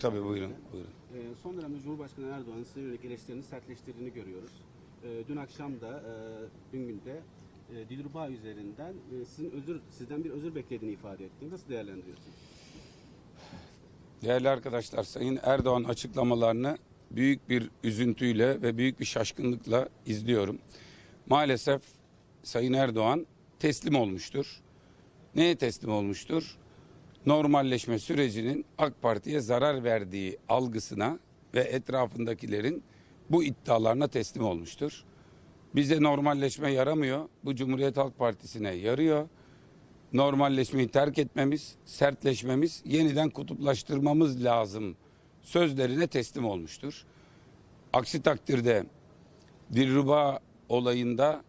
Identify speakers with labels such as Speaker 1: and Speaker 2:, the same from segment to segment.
Speaker 1: Tabii buyurun. buyurun.
Speaker 2: Ee, son dönemde Cumhurbaşkanı Erdoğan'ın size yönelik eleştirilerini sertleştirdiğini görüyoruz. Ee, dün akşam da, e, dün günde e, Dilruba üzerinden e, sizin özür, sizden bir özür beklediğini ifade etti. Nasıl değerlendiriyorsunuz?
Speaker 1: Değerli arkadaşlar, Sayın Erdoğan açıklamalarını büyük bir üzüntüyle ve büyük bir şaşkınlıkla izliyorum. Maalesef Sayın Erdoğan teslim olmuştur. Neye teslim olmuştur? Normalleşme sürecinin AK Parti'ye zarar verdiği algısına ve etrafındakilerin bu iddialarına teslim olmuştur. Bize normalleşme yaramıyor. Bu Cumhuriyet Halk Partisi'ne yarıyor normalleşmeyi terk etmemiz, sertleşmemiz, yeniden kutuplaştırmamız lazım sözlerine teslim olmuştur. Aksi takdirde Dilruba olayında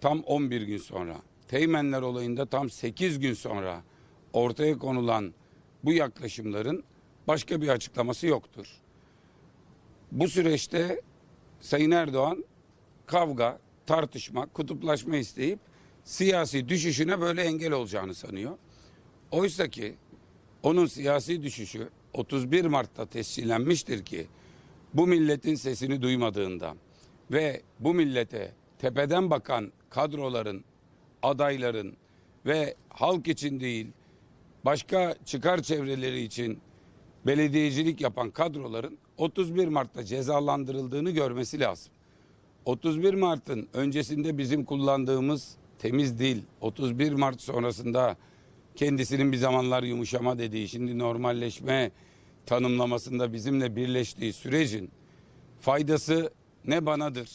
Speaker 1: tam 11 gün sonra, Teğmenler olayında tam 8 gün sonra ortaya konulan bu yaklaşımların başka bir açıklaması yoktur. Bu süreçte Sayın Erdoğan kavga, tartışma, kutuplaşma isteyip siyasi düşüşüne böyle engel olacağını sanıyor. Oysa ki onun siyasi düşüşü 31 Mart'ta tescillenmiştir ki bu milletin sesini duymadığında ve bu millete tepeden bakan kadroların, adayların ve halk için değil başka çıkar çevreleri için belediyecilik yapan kadroların 31 Mart'ta cezalandırıldığını görmesi lazım. 31 Mart'ın öncesinde bizim kullandığımız temiz dil, 31 Mart sonrasında kendisinin bir zamanlar yumuşama dediği, şimdi normalleşme tanımlamasında bizimle birleştiği sürecin faydası ne banadır,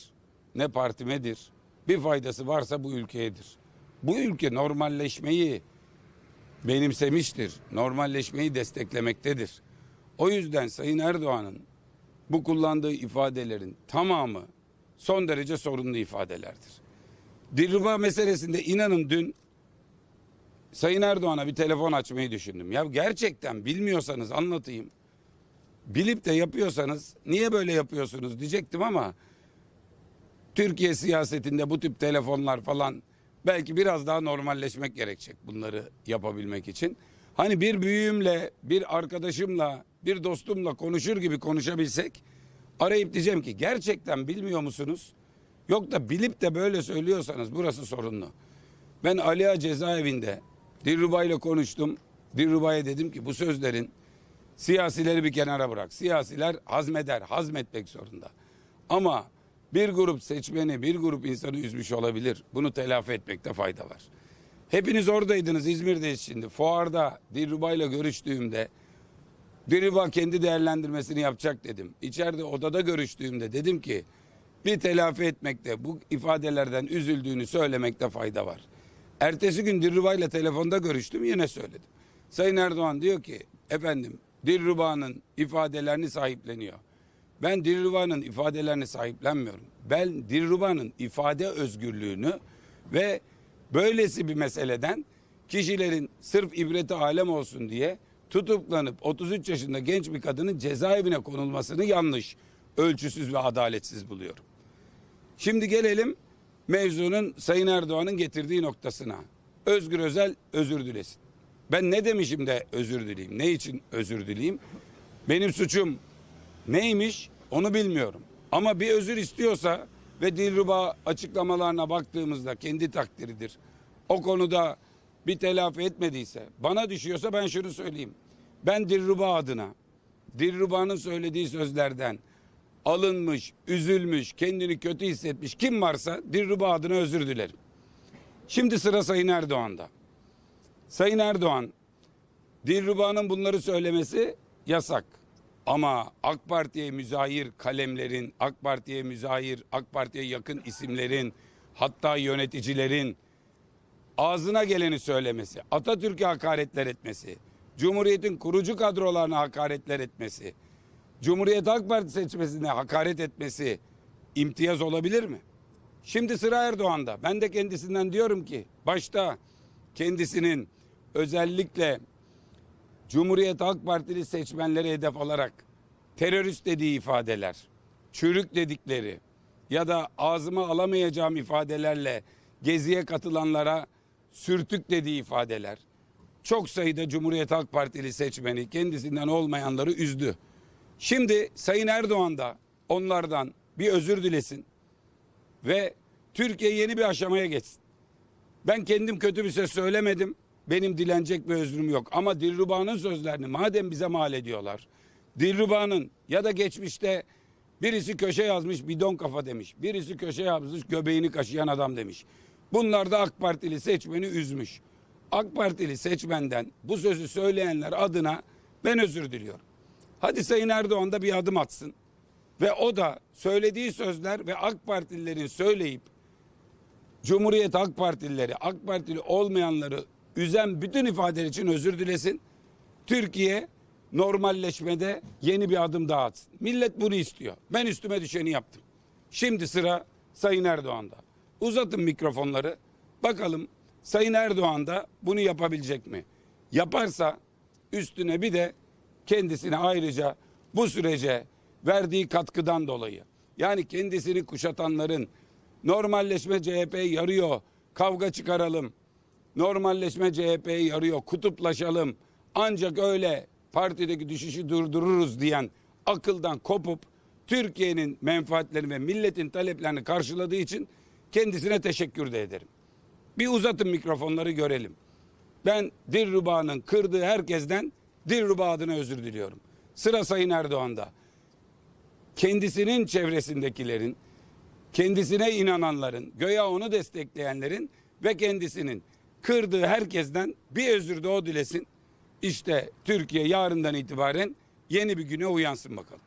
Speaker 1: ne partimedir. Bir faydası varsa bu ülkeyedir. Bu ülke normalleşmeyi benimsemiştir. Normalleşmeyi desteklemektedir. O yüzden Sayın Erdoğan'ın bu kullandığı ifadelerin tamamı son derece sorunlu ifadelerdir. Dilruba meselesinde inanın dün Sayın Erdoğan'a bir telefon açmayı düşündüm. Ya gerçekten bilmiyorsanız anlatayım. Bilip de yapıyorsanız niye böyle yapıyorsunuz diyecektim ama Türkiye siyasetinde bu tip telefonlar falan belki biraz daha normalleşmek gerekecek bunları yapabilmek için. Hani bir büyüğümle, bir arkadaşımla, bir dostumla konuşur gibi konuşabilsek arayıp diyeceğim ki gerçekten bilmiyor musunuz? Yok da bilip de böyle söylüyorsanız burası sorunlu. Ben Ali Ağa cezaevinde Dilruba ile konuştum. Dilruba'ya dedim ki bu sözlerin siyasileri bir kenara bırak. Siyasiler hazmeder, hazmetmek zorunda. Ama bir grup seçmeni, bir grup insanı üzmüş olabilir. Bunu telafi etmekte fayda var. Hepiniz oradaydınız İzmir'deyiz şimdi. Fuarda Dilruba ile görüştüğümde Dilruba kendi değerlendirmesini yapacak dedim. İçeride odada görüştüğümde dedim ki bir telafi etmekte, bu ifadelerden üzüldüğünü söylemekte fayda var. Ertesi gün Dilruba ile telefonda görüştüm yine söyledim. Sayın Erdoğan diyor ki efendim Dilruba'nın ifadelerini sahipleniyor. Ben Dilruba'nın ifadelerini sahiplenmiyorum. Ben Dilruba'nın ifade özgürlüğünü ve böylesi bir meseleden kişilerin sırf ibreti alem olsun diye tutuklanıp 33 yaşında genç bir kadının cezaevine konulmasını yanlış, ölçüsüz ve adaletsiz buluyorum. Şimdi gelelim mevzunun Sayın Erdoğan'ın getirdiği noktasına. Özgür Özel özür dilesin. Ben ne demişim de özür dileyim? Ne için özür dileyim? Benim suçum neymiş onu bilmiyorum. Ama bir özür istiyorsa ve Dilruba açıklamalarına baktığımızda kendi takdiridir. O konuda bir telafi etmediyse bana düşüyorsa ben şunu söyleyeyim. Ben Dilruba adına Dilruba'nın söylediği sözlerden alınmış, üzülmüş, kendini kötü hissetmiş kim varsa Dilruba adına özür dilerim. Şimdi sıra Sayın Erdoğan'da. Sayın Erdoğan, Dilruba'nın bunları söylemesi yasak. Ama AK Parti'ye müzahir kalemlerin, AK Parti'ye müzahir, AK Parti'ye yakın isimlerin, hatta yöneticilerin ağzına geleni söylemesi, Atatürk'e hakaretler etmesi, Cumhuriyet'in kurucu kadrolarına hakaretler etmesi, Cumhuriyet Halk Partisi seçmesine hakaret etmesi imtiyaz olabilir mi? Şimdi sıra Erdoğan'da. Ben de kendisinden diyorum ki başta kendisinin özellikle Cumhuriyet Halk Partili seçmenleri hedef alarak terörist dediği ifadeler, çürük dedikleri ya da ağzıma alamayacağım ifadelerle geziye katılanlara sürtük dediği ifadeler çok sayıda Cumhuriyet Halk Partili seçmeni kendisinden olmayanları üzdü. Şimdi Sayın Erdoğan da onlardan bir özür dilesin ve Türkiye yeni bir aşamaya geçsin. Ben kendim kötü bir söz söylemedim. Benim dilenecek bir özrüm yok. Ama Dilruba'nın sözlerini madem bize mal ediyorlar. Dilruba'nın ya da geçmişte birisi köşe yazmış bidon kafa demiş. Birisi köşe yazmış göbeğini kaşıyan adam demiş. Bunlar da AK Partili seçmeni üzmüş. AK Partili seçmenden bu sözü söyleyenler adına ben özür diliyorum. Hadi Sayın Erdoğan da bir adım atsın. Ve o da söylediği sözler ve AK Partililerin söyleyip Cumhuriyet Halk Partilileri, AK Partili olmayanları üzen bütün ifadeler için özür dilesin. Türkiye normalleşmede yeni bir adım daha atsın. Millet bunu istiyor. Ben üstüme düşeni yaptım. Şimdi sıra Sayın Erdoğan'da. Uzatın mikrofonları. Bakalım Sayın Erdoğan da bunu yapabilecek mi? Yaparsa üstüne bir de kendisine ayrıca bu sürece verdiği katkıdan dolayı yani kendisini kuşatanların normalleşme CHP'yi yarıyor, kavga çıkaralım, normalleşme CHP'yi yarıyor, kutuplaşalım, ancak öyle partideki düşüşü durdururuz diyen akıldan kopup Türkiye'nin menfaatlerini ve milletin taleplerini karşıladığı için kendisine teşekkür de ederim. Bir uzatın mikrofonları görelim. Ben Dilruba'nın kırdığı herkesten Dilruba adına özür diliyorum. Sıra Sayın Erdoğan'da. Kendisinin çevresindekilerin, kendisine inananların, göya onu destekleyenlerin ve kendisinin kırdığı herkesten bir özür de o dilesin. İşte Türkiye yarından itibaren yeni bir güne uyansın bakalım.